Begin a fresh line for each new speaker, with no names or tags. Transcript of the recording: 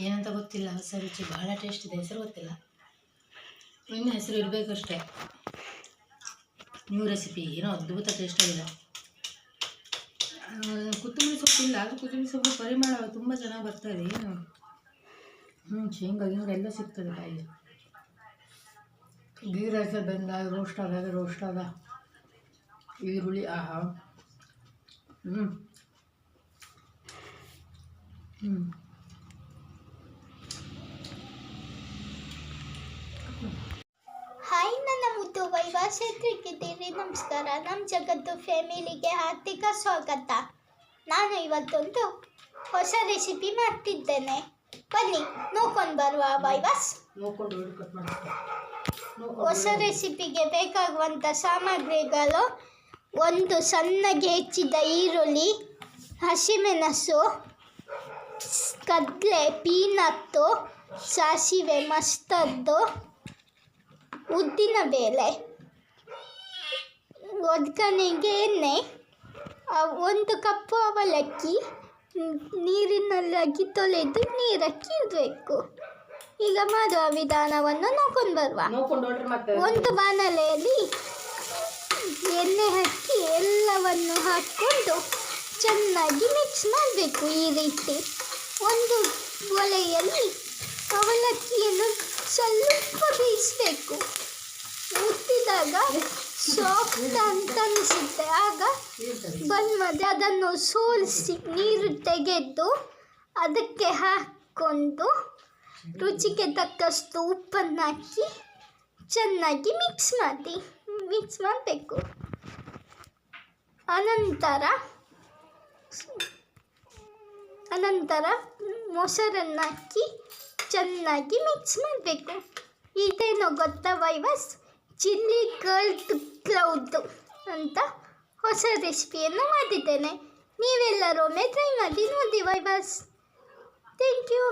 ಏನಂತ ಗೊತ್ತಿಲ್ಲ ಹೊಸ ರುಚಿ ಬಹಳ ಟೇಸ್ಟ್ ಇದೆ, ಹೆಸರು ಗೊತ್ತಿಲ್ಲ. ಇನ್ನು ಹೆಸರು ಇರಬೇಕಷ್ಟೇ ನ್ಯೂ ರೆಸಿಪಿ ಏನೋ ಅದ್ಭುತ ಟೇಸ್ಟ್ ಆಗಿದೆ. ಕೊತ್ತಂಬರಿ ಸೊಪ್ಪಿಲ್ಲ ಆದರೆ ಕೊತ್ತಂಬರಿ ಸೊಪ್ಪು ಪರಿಮಳ ತುಂಬ ಚೆನ್ನಾಗಿ ಬರ್ತದೆ ಹ್ಞೂ ಶೇಂಗಾ ಗಿಂಗ ಎಲ್ಲ ಸಿಗ್ತದೆ ಕಾಯಿ ಗೀ ರೈಸ ಬಂದಾಗ ರೋಸ್ಟ್ ಆದಾಗ ರೋಸ್ಟ್ ಆದ ಈರುಳ್ಳಿ, ಆಹಾ. ಹ್ಞೂ ಹ್ಞೂ
ಮುದ್ದು ವೈವಾಸತ್ರಿಗಿದ್ದೀರಿ ನಮಸ್ಕಾರ. ನಮ್ಮ ಜಗತ್ತು ಫ್ಯಾಮಿಲಿಗೆ ಆರ್ಥಿಕ ಸ್ವಾಗತ. ನಾನು ಇವತ್ತೊಂದು ಹೊಸ ರೆಸಿಪಿ ಮಾಡ್ತಿದ್ದೇನೆ. ಬನ್ನಿ ನೋಡ್ಕೊಂಡು ಬರುವ
ಬಾಯ್ ಬಾಸ್
ಹೊಸ ರೆಸಿಪಿಗೆ ಬೇಕಾಗುವಂಥ ಸಾಮಗ್ರಿಗಳು. ಒಂದು ಸಣ್ಣಗೆ ಹೆಚ್ಚಿದ ಈರುಳ್ಳಿ ಹಸಿಮೆಣಸು ಕಡಲೆ ಪೀನತ್ತು ಸಾಸಿವೆ ಮಸ್ತದ್ದು ಉದ್ದಿನ ಬೇಳೆ. ಒಗ್ಗರಣೆಗೆ ಎಣ್ಣೆ ಒಂದು ಕಪ್ಪು ಅವಲಕ್ಕಿ ನ್- ನೀರಿನಲ್ಲಿ ಅಕ್ಕಿ ತೊಳೆದು ನೀರಕ್ಕಿ ಇಡಬೇಕು. ಈಗ ಮಾಡುವ ವಿಧಾನವನ್ನು ನೋಡ್ಕೊಂಡು ಬರುವ. ಒಂದು ಬಾಣಲೆಯಲ್ಲಿ ಎಣ್ಣೆ ಹಾಕಿ ಎಲ್ಲವನ್ನು ಹಾಕ್ಕೊಂಡು ಚೆನ್ನಾಗಿ ಮಿಕ್ಸ್ ಮಾಡಬೇಕು ಈ ರೀತಿ. ಒಂದು ಒಲೆಯಲ್ಲಿ ಅವಲಕ್ಕಿಯನ್ನು ಸ್ವಲ್ಪ ಬೇಯಿಸಬೇಕು. ಮುಟ್ಟಿದಾಗ ಸಾಫ್ಟ್ ಅಂತ ಅನಿಸುತ್ತೆ. ಆಗ ಬಂದ್ ಮತ್ತೆ ಅದನ್ನು ಸೋಲಿಸಿ ನೀರು ತೆಗೆದು ಅದಕ್ಕೆ ಹಾಕ್ಕೊಂಡು ರುಚಿಗೆ ತಕ್ಕಷ್ಟು ಉಪ್ಪನ್ನು ಹಾಕಿ ಚೆನ್ನಾಗಿ ಮಿಕ್ಸ್ ಮಾಡಿ. ಮಿಕ್ಸ್ ಮಾಡಬೇಕು. ಅನಂತರ ಅನಂತರ ಮೊಸರನ್ನು ಹಾಕಿ ಚೆನ್ನಾಗಿ ಮಿಕ್ಸ್ ಮಾಡಬೇಕು. ಇದೇನೋ ಗೊತ್ತಾ ವೈವಸ್? ಚಿಲ್ಲಿ ಕರ್ಡ್ ಕ್ಲೌದ್ ಅಂತ ಹೊಸ ರೆಸಿಪಿಯನ್ನು ಮಾಡಿದ್ದೇನೆ. ನೀವೆಲ್ಲರೂ ಒಮ್ಮೆ ಟ್ರೈ ಮಾಡಿ ನೋಡಿ ಬಾಸ್ ಥ್ಯಾಂಕ್ ಯು